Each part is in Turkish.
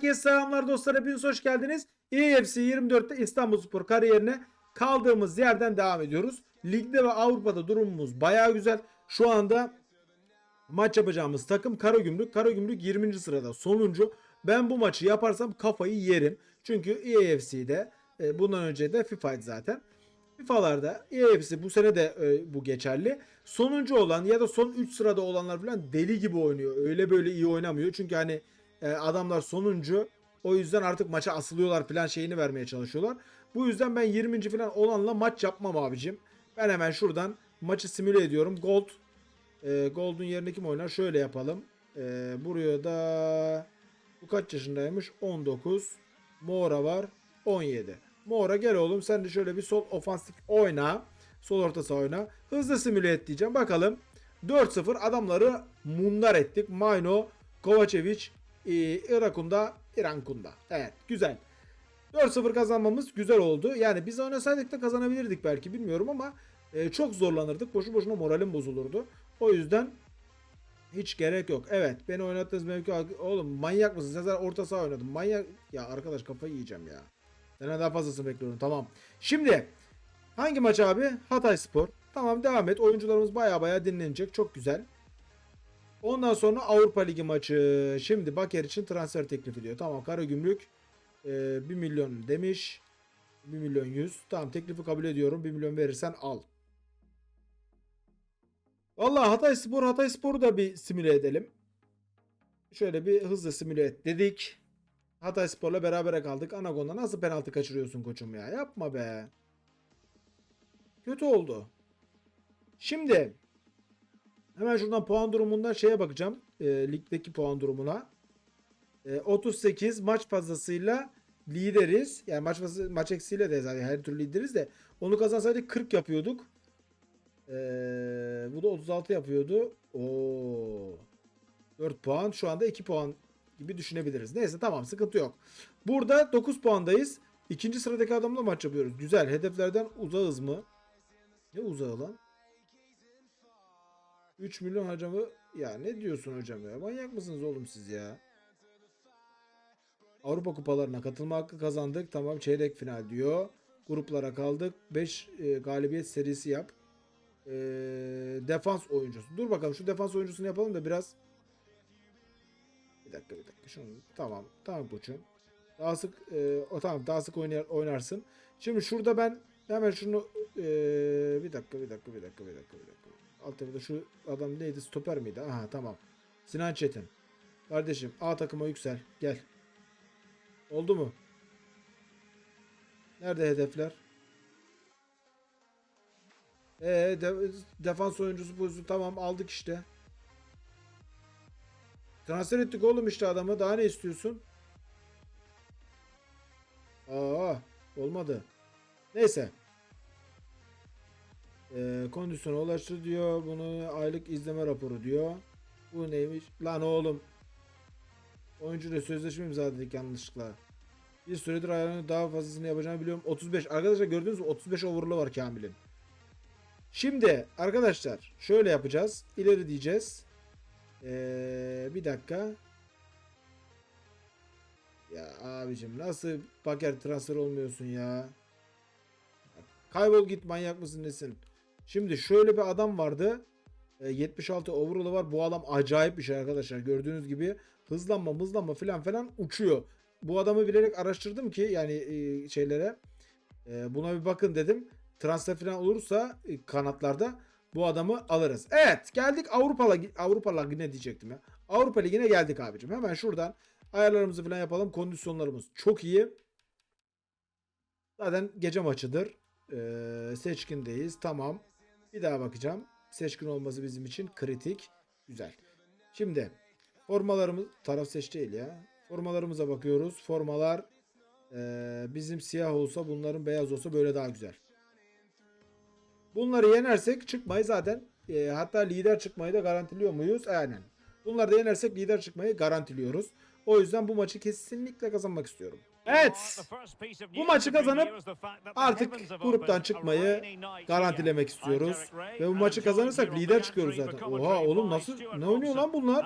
Herkese selamlar dostlar. Hepiniz hoş geldiniz. EFC 24'te İstanbulspor kariyerine kaldığımız yerden devam ediyoruz. Ligde ve Avrupa'da durumumuz baya güzel. Şu anda maç yapacağımız takım Karagümrük. Karagümrük 20. sırada sonuncu. Ben bu maçı yaparsam kafayı yerim. Çünkü EFC'de e, bundan önce de FIFA'ydı zaten. FIFA'larda EFC bu sene de e, bu geçerli. Sonuncu olan ya da son 3 sırada olanlar falan deli gibi oynuyor. Öyle böyle iyi oynamıyor. Çünkü hani e, adamlar sonuncu. O yüzden artık maça asılıyorlar falan şeyini vermeye çalışıyorlar. Bu yüzden ben 20. falan olanla maç yapmam abicim. Ben hemen şuradan maçı simüle ediyorum. Gold. E, Gold'un yerine kim oynar? Şöyle yapalım. E, buraya da bu kaç yaşındaymış? 19. Mora var. 17. Mora gel oğlum sen de şöyle bir sol ofansif oyna. Sol orta saha oyna. Hızlı simüle et diyeceğim. Bakalım. 4-0 adamları mundar ettik. Mayno, Kovacevic, e, Irakunda, İrankunda. Evet güzel. 4-0 kazanmamız güzel oldu. Yani biz oynasaydık da kazanabilirdik belki bilmiyorum ama e, çok zorlanırdık. Boşu boşuna moralim bozulurdu. O yüzden hiç gerek yok. Evet beni oynattığınız mevki oğlum manyak mısın? Sen zaten orta saha oynadın. Manyak ya arkadaş kafayı yiyeceğim ya. Senden daha fazlasını bekliyorum. Tamam. Şimdi hangi maç abi? Hatay Spor. Tamam devam et. Oyuncularımız baya baya dinlenecek. Çok güzel. Ondan sonra Avrupa Ligi maçı. Şimdi Baker için transfer teklifi diyor. Tamam Karagümrük e, 1 milyon demiş. 1 milyon 100. Tamam teklifi kabul ediyorum. 1 milyon verirsen al. Vallahi Hatay Spor Hatay Spor'u da bir simüle edelim. Şöyle bir hızlı simüle et dedik. Hatay Spor'la berabere kaldık. Anagon'da nasıl penaltı kaçırıyorsun koçum ya? Yapma be. Kötü oldu. Şimdi hemen şuradan puan durumundan şeye bakacağım. E, ligdeki puan durumuna. E, 38 maç fazlasıyla lideriz. Yani maç fazlası, maç eksiğiyle de zaten her türlü lideriz de. Onu kazansaydık 40 yapıyorduk. E, bu da 36 yapıyordu. Oo. 4 puan. Şu anda 2 puan gibi düşünebiliriz. Neyse tamam sıkıntı yok. Burada 9 puandayız. İkinci sıradaki adamla maç yapıyoruz. Güzel. Hedeflerden uzağız mı? Ne uzağı lan? 3 milyon harcamı ya ne diyorsun hocam ya? Manyak mısınız oğlum siz ya? Avrupa kupalarına katılma hakkı kazandık. Tamam çeyrek final diyor. Gruplara kaldık. 5 e, galibiyet serisi yap. E, defans oyuncusu. Dur bakalım şu defans oyuncusunu yapalım da biraz. Bir dakika bir dakika. Şunu tamam. Tamam koçum. Daha sık e, o tamam daha sık oynar, oynarsın. Şimdi şurada ben hemen şunu e, bir dakika bir dakika bir dakika bir dakika bir dakika. Alt tarafta şu adam neydi? Stoper miydi? Aha tamam. Sinan Çetin. Kardeşim A takıma yüksel. Gel. Oldu mu? Nerede hedefler? Ee, de- defans oyuncusu pozisyonu tamam aldık işte. Transfer ettik oğlum işte adamı. Daha ne istiyorsun? Aa, olmadı. Neyse. Ee, kondisyona ulaştı diyor. Bunu aylık izleme raporu diyor. Bu neymiş? Lan oğlum. Oyuncuyla sözleşme imzaladık yanlışlıkla. Bir süredir ayarını daha fazlasını yapacağını biliyorum. 35. Arkadaşlar gördünüz mü? 35 overall'u var Kamil'in. Şimdi arkadaşlar şöyle yapacağız. İleri diyeceğiz. Ee, bir dakika. Ya abicim nasıl Baker transfer olmuyorsun ya? Kaybol git manyak mısın nesin? Şimdi şöyle bir adam vardı. E, 76 overall'ı var. Bu adam acayip bir şey arkadaşlar. Gördüğünüz gibi hızlanma hızlanma filan falan uçuyor. Bu adamı bilerek araştırdım ki yani e, şeylere e, buna bir bakın dedim. Transfer falan olursa e, kanatlarda bu adamı alırız. Evet geldik Avrupa Avrupa Ligi'ne diyecektim ya. Avrupa Ligi'ne geldik abicim. Hemen şuradan ayarlarımızı falan yapalım. Kondisyonlarımız çok iyi. Zaten gece maçıdır. Ee, seçkindeyiz. Tamam. Bir daha bakacağım. Seçkin olması bizim için kritik. Güzel. Şimdi formalarımız taraf seç değil ya. Formalarımıza bakıyoruz. Formalar ee, bizim siyah olsa bunların beyaz olsa böyle daha güzel. Bunları yenersek çıkmayı zaten e, hatta lider çıkmayı da garantiliyor muyuz? Aynen. Bunları da yenersek lider çıkmayı garantiliyoruz. O yüzden bu maçı kesinlikle kazanmak istiyorum. Evet. Bu maçı kazanıp artık gruptan çıkmayı garantilemek istiyoruz. Ve bu maçı kazanırsak lider çıkıyoruz zaten. Oha oğlum nasıl ne oynuyor lan bunlar?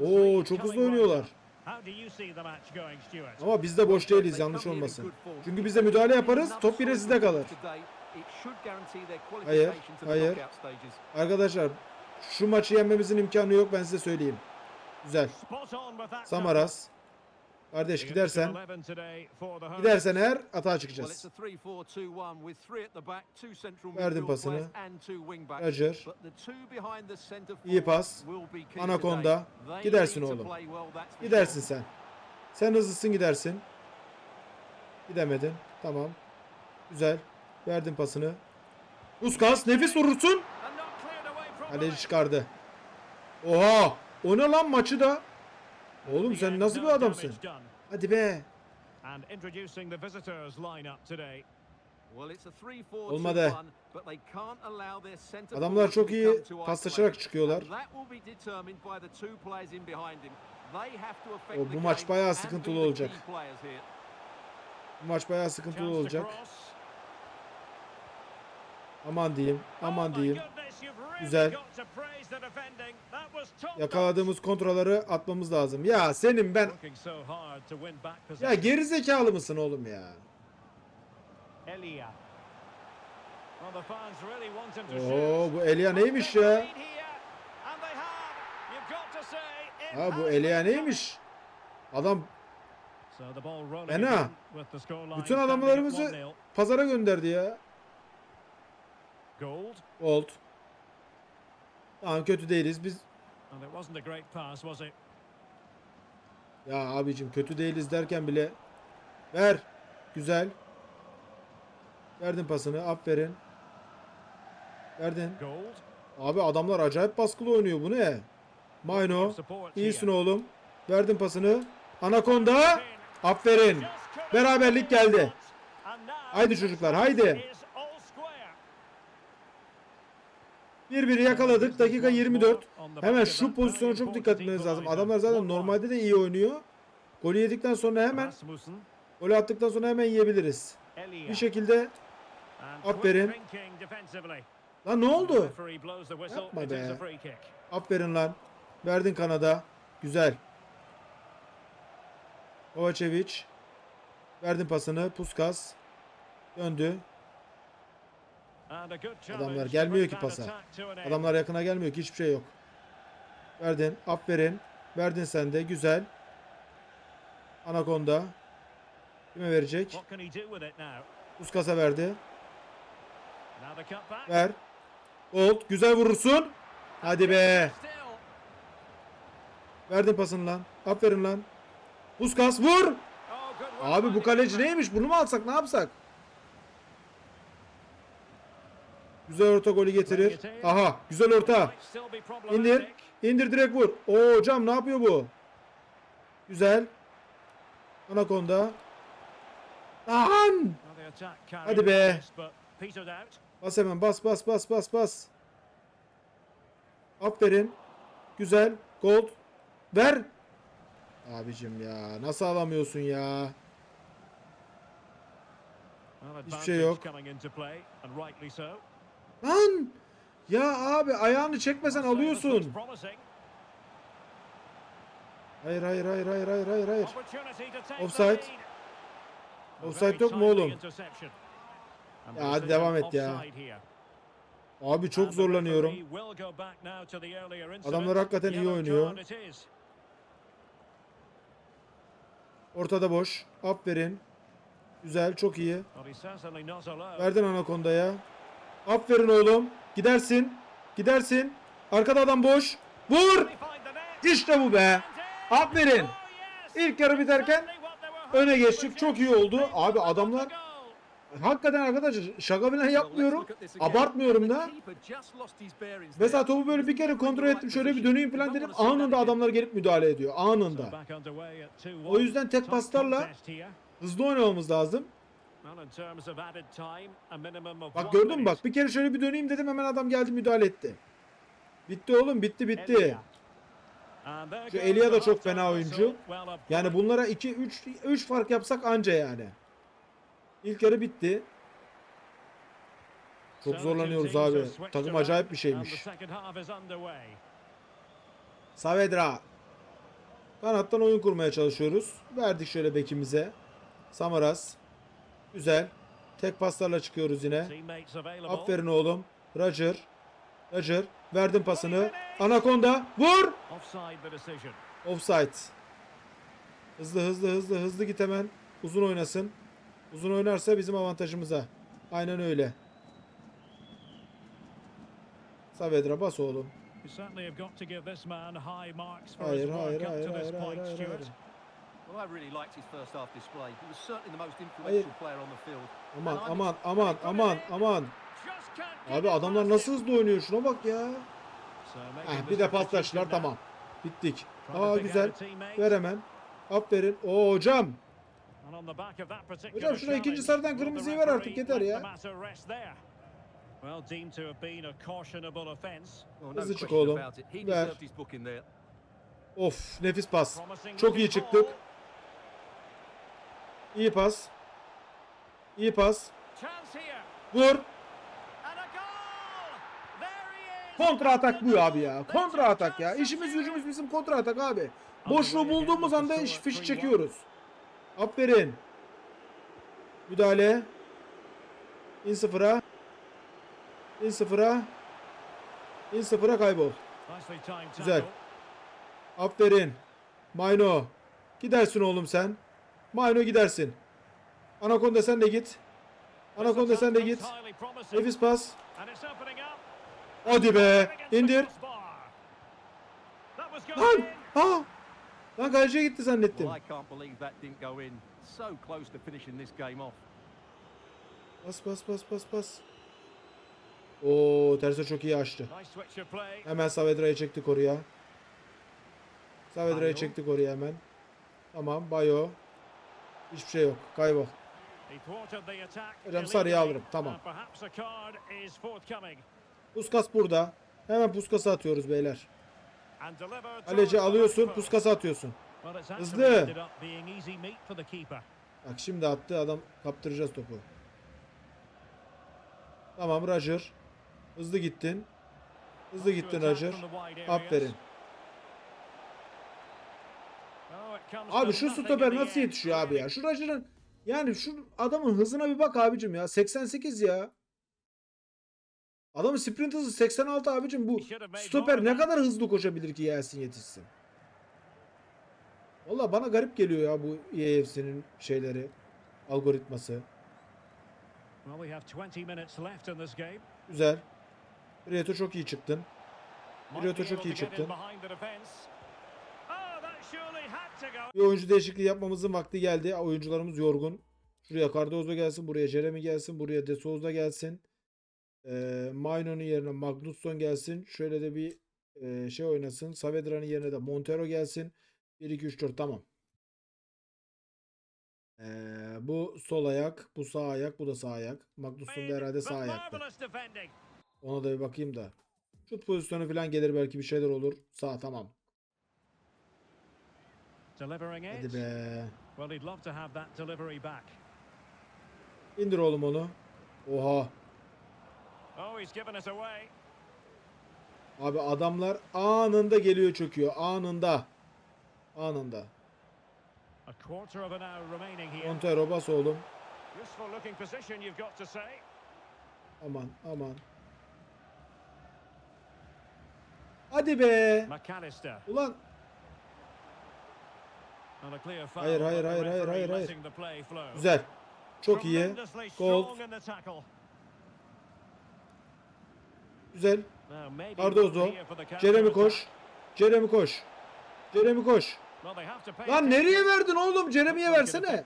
Oo çok hızlı oynuyorlar. Ama biz de boş değiliz yanlış olmasın. Çünkü biz de müdahale yaparız top yine sizde kalır. Hayır, hayır. Arkadaşlar şu maçı yenmemizin imkanı yok ben size söyleyeyim. Güzel. Samaras. Kardeş gidersen gidersen eğer atağa çıkacağız. Verdim pasını. Roger. İyi pas. Anaconda. Gidersin oğlum. Gidersin sen. Sen hızlısın gidersin. Gidemedin. Tamam. Güzel. Verdim pasını. Puskas nefis vurursun. Kaleci çıkardı. Oha! O ne lan maçı da? Oğlum sen nasıl bir adamsın? Hadi be. Olmadı. Adamlar çok iyi paslaşarak çıkıyorlar. O bu maç bayağı sıkıntılı olacak. Bu maç bayağı sıkıntılı olacak. Aman diyeyim. Aman diyeyim. Güzel. Yakaladığımız kontraları atmamız lazım. Ya senin ben... Ya geri zekalı mısın oğlum ya? Oo bu Elia neymiş ya? Ha bu Elia neymiş? Adam Fena. Bütün adamlarımızı pazara gönderdi ya. Gold. Old. Tamam kötü değiliz biz. And it wasn't a great pass, was it? Ya abicim kötü değiliz derken bile ver. Güzel. Verdin pasını. Aferin. Verdin. Abi adamlar acayip baskılı oynuyor. Bu ne? Mayno. İyisin oğlum. Verdin pasını. Anaconda. Aferin. Beraberlik geldi. Haydi çocuklar haydi. Bir biri yakaladık. Dakika 24. Hemen şu pozisyona çok dikkat etmeniz lazım. Adamlar zaten normalde de iyi oynuyor. Golü yedikten sonra hemen golü attıktan sonra hemen yiyebiliriz. Bir şekilde Aferin. Lan ne oldu? Yapma be. Aferin lan. Verdin Kanada. Güzel. Kovacevic. Verdin pasını. Puskas. Döndü. Adamlar gelmiyor ki pasa. Adamlar yakına gelmiyor ki hiçbir şey yok. Verdin. Aferin. Verdin sen de. Güzel. Anaconda. Kime verecek? Puskas'a verdi. Ver. Gold. Güzel vurursun. Hadi be. Verdin pasını lan. Aferin lan. Puskas vur. Abi bu kaleci neymiş? Bunu mu alsak ne yapsak? Güzel orta golü getirir. Aha güzel orta. İndir. İndir direkt vur. Oo hocam ne yapıyor bu? Güzel. Anaconda. Lan! Hadi be. Bas hemen bas bas bas bas bas. Aferin. Güzel. Gold. Ver. Abicim ya nasıl alamıyorsun ya? Hiçbir şey yok. Lan! Ya abi ayağını çekmesen alıyorsun. Hayır hayır hayır hayır hayır hayır hayır. Offside. Offside yok mu oğlum? Ya hadi devam et ya. Abi çok zorlanıyorum. Adamlar hakikaten iyi oynuyor. Ortada boş. Aferin. Güzel çok iyi. Verdin Anaconda'ya. Aferin oğlum. Gidersin. Gidersin. Arkada adam boş. Vur. İşte bu be. Aferin. İlk yarı biterken öne geçtik. Çok iyi oldu. Abi adamlar hakikaten arkadaşlar şaka bile yapmıyorum. Abartmıyorum da. Mesela topu böyle bir kere kontrol ettim. Şöyle bir döneyim falan dedim. Anında adamlar gelip müdahale ediyor. Anında. O yüzden tek paslarla Hızlı oynamamız lazım. Bak gördün mü bak bir kere şöyle bir döneyim dedim hemen adam geldi müdahale etti. Bitti oğlum bitti bitti. Şu Elia da çok fena oyuncu. Yani bunlara 2 3 3 fark yapsak anca yani. İlk yarı bitti. Çok zorlanıyoruz abi. Takım acayip bir şeymiş. Saavedra. Kanattan oyun kurmaya çalışıyoruz. Verdik şöyle bekimize. Samaras. Güzel. Tek paslarla çıkıyoruz yine. Aferin oğlum. Roger. Roger. Verdim pasını. Anaconda. Vur. Offside. Hızlı hızlı hızlı hızlı git hemen. Uzun oynasın. Uzun oynarsa bizim avantajımıza. Aynen öyle. Saavedra bas oğlum. Hayır hayır hayır hayır hayır hayır. hayır. Hayır. influential player on the field. Aman aman aman aman aman. Abi adamlar nasıl hızlı oynuyor şuna bak ya. Heh, bir de paslaştılar tamam. Bittik. Aa güzel. Ver hemen. Aferin. Oo hocam. Hocam şuna ikinci sarıdan kırmızıyı ver artık yeter ya. Well, Hızlı çık oğlum. Ver. Of nefis pas. Çok iyi çıktık. İyi pas. İyi pas. Vur. Kontra atak bu abi ya. Kontra atak ya. İşimiz gücümüz bizim kontra atak abi. Boşluğu bulduğumuz anda iş fişi çekiyoruz. Aferin. Müdahale. İn sıfıra. İn sıfıra. İn sıfıra kaybol. Güzel. Aferin. Mayno. Gidersin oğlum sen. Mayno gidersin. Anakonda sen de git. Anakonda sen de git. Nefis pas. Hadi be. İndir. Lan. Ha. Lan kaleciye gitti zannettim. Bas bas bas bas bas. Oo terse çok iyi açtı. Hemen Saavedra'yı çektik oraya. Saavedra'yı çektik oraya hemen. Tamam Bayo. Hiçbir şey yok. Kaybol. Hocam sarıyı alırım. Tamam. Puskas burada. Hemen Puskas'ı atıyoruz beyler. Kaleci alıyorsun, Puskas'ı atıyorsun. Hızlı. Bak şimdi attı adam kaptıracağız topu. Tamam Roger. Hızlı gittin. Hızlı gittin Roger. Aferin. Abi şu stoper nasıl yetişiyor abi ya? Şu Roger'ın yani şu adamın hızına bir bak abicim ya. 88 ya. Adamın sprint hızı 86 abicim bu. Stoper ne kadar hızlı koşabilir ki Yasin yetişsin? Valla bana garip geliyor ya bu EAFC'nin şeyleri. Algoritması. Güzel. Rieto çok iyi çıktın. Rieto çok iyi çıktın. Bir oyuncu değişikliği yapmamızın vakti geldi. Oyuncularımız yorgun. Şuraya Cardozo gelsin. Buraya Jeremy gelsin. Buraya De Souza gelsin. Ee, Maino'nun yerine Magnusson gelsin. Şöyle de bir e, şey oynasın. Saavedra'nın yerine de Montero gelsin. 1 2 3 4 tamam. Ee, bu sol ayak, bu sağ ayak, bu da sağ ayak. Magnusson da herhalde sağ ayakta. Ona da bir bakayım da. Şut pozisyonu falan gelir belki bir şeyler olur. Sağ tamam. Hadi be. Well, he'd love to have that delivery back. İndir oğlum onu. Oha. Oh, he's given us away. Abi adamlar anında geliyor çöküyor. Anında. Anında. A quarter of an hour remaining here. Montero bas oğlum. Useful looking position, you've got to say. Aman aman. Hadi be. McAllister. Ulan Hayır, hayır, hayır, hayır, hayır, hayır. güzel. Çok iyi. Tackle. Güzel. Cardozo. Jeremy koş. Jeremy koş. Jeremy koş. Lan nereye verdin oğlum? Jeremy'ye versene.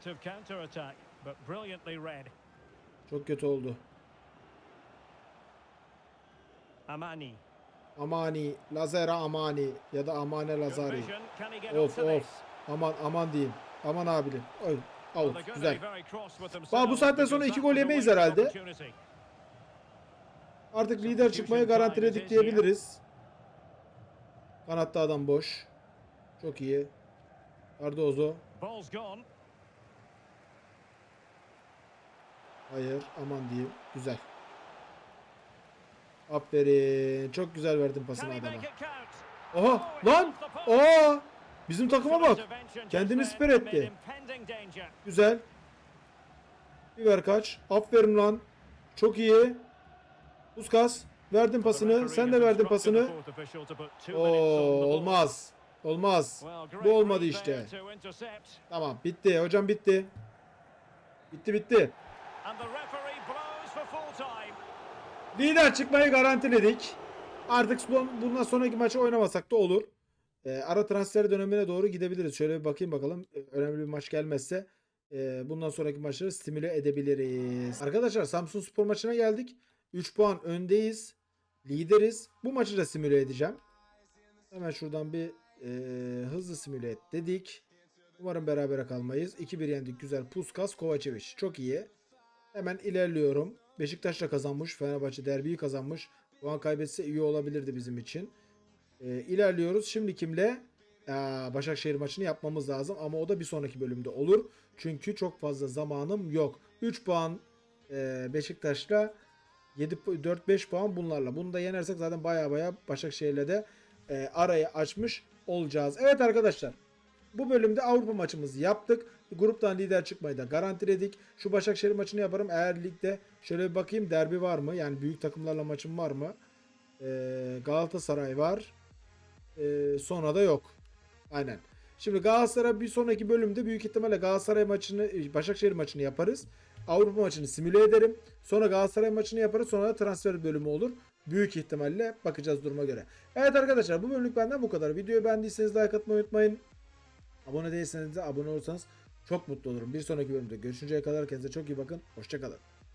Çok kötü oldu. Amani. Amani. Lazera Amani. Ya da Amane Lazari. Of of. Aman aman diyeyim. Aman abim. Oy. Out. Güzel. Bak bu saatten sonra iki gol yemeyiz herhalde. Artık lider çıkmayı garantiledik diyebiliriz. Kanatta adam boş. Çok iyi. Cardozo. Hayır aman diyeyim. Güzel. Aferin. Çok güzel verdin pasını adama. Oha Oh, lan. Aa! Bizim takıma bak. Kendini siper etti. Güzel. Bir ver kaç. Aferin lan. Çok iyi. Puskas. Verdin pasını. Sen de verdin pasını. Oo olmaz. Olmaz. Bu olmadı işte. Tamam bitti. Hocam bitti. Bitti bitti. Lider çıkmayı garantiledik. Artık bundan sonraki maçı oynamasak da olur. Ee, ara transfer dönemine doğru gidebiliriz. Şöyle bir bakayım bakalım. Ee, önemli bir maç gelmezse e, bundan sonraki maçları stimüle edebiliriz. Arkadaşlar Samsun Spor maçına geldik. 3 puan öndeyiz. Lideriz. Bu maçı da simüle edeceğim. Hemen şuradan bir e, hızlı simüle et dedik. Umarım berabere kalmayız. 2-1 yendik. Güzel. Puskas, Kovacevic. Çok iyi. Hemen ilerliyorum. Beşiktaş da kazanmış. Fenerbahçe derbiyi kazanmış. Puan kaybetse iyi olabilirdi bizim için. Ee, ilerliyoruz. Şimdi kimle? Aa, Başakşehir maçını yapmamız lazım. Ama o da bir sonraki bölümde olur. Çünkü çok fazla zamanım yok. 3 puan e, Beşiktaş'la 7 4-5 puan bunlarla. Bunu da yenersek zaten baya baya Başakşehir'le de e, arayı açmış olacağız. Evet arkadaşlar. Bu bölümde Avrupa maçımızı yaptık. Gruptan lider çıkmayı da garantiledik. Şu Başakşehir maçını yaparım. Eğer ligde şöyle bir bakayım derbi var mı? Yani büyük takımlarla maçım var mı? Ee, Galatasaray var. Ee, sonra da yok. Aynen. Şimdi Galatasaray bir sonraki bölümde büyük ihtimalle Galatasaray maçını, Başakşehir maçını yaparız. Avrupa maçını simüle ederim. Sonra Galatasaray maçını yaparız. Sonra da transfer bölümü olur. Büyük ihtimalle bakacağız duruma göre. Evet arkadaşlar bu bölümlük benden bu kadar. Videoyu beğendiyseniz like atmayı unutmayın. Abone değilseniz de abone olursanız çok mutlu olurum. Bir sonraki bölümde görüşünceye kadar kendinize çok iyi bakın. Hoşçakalın.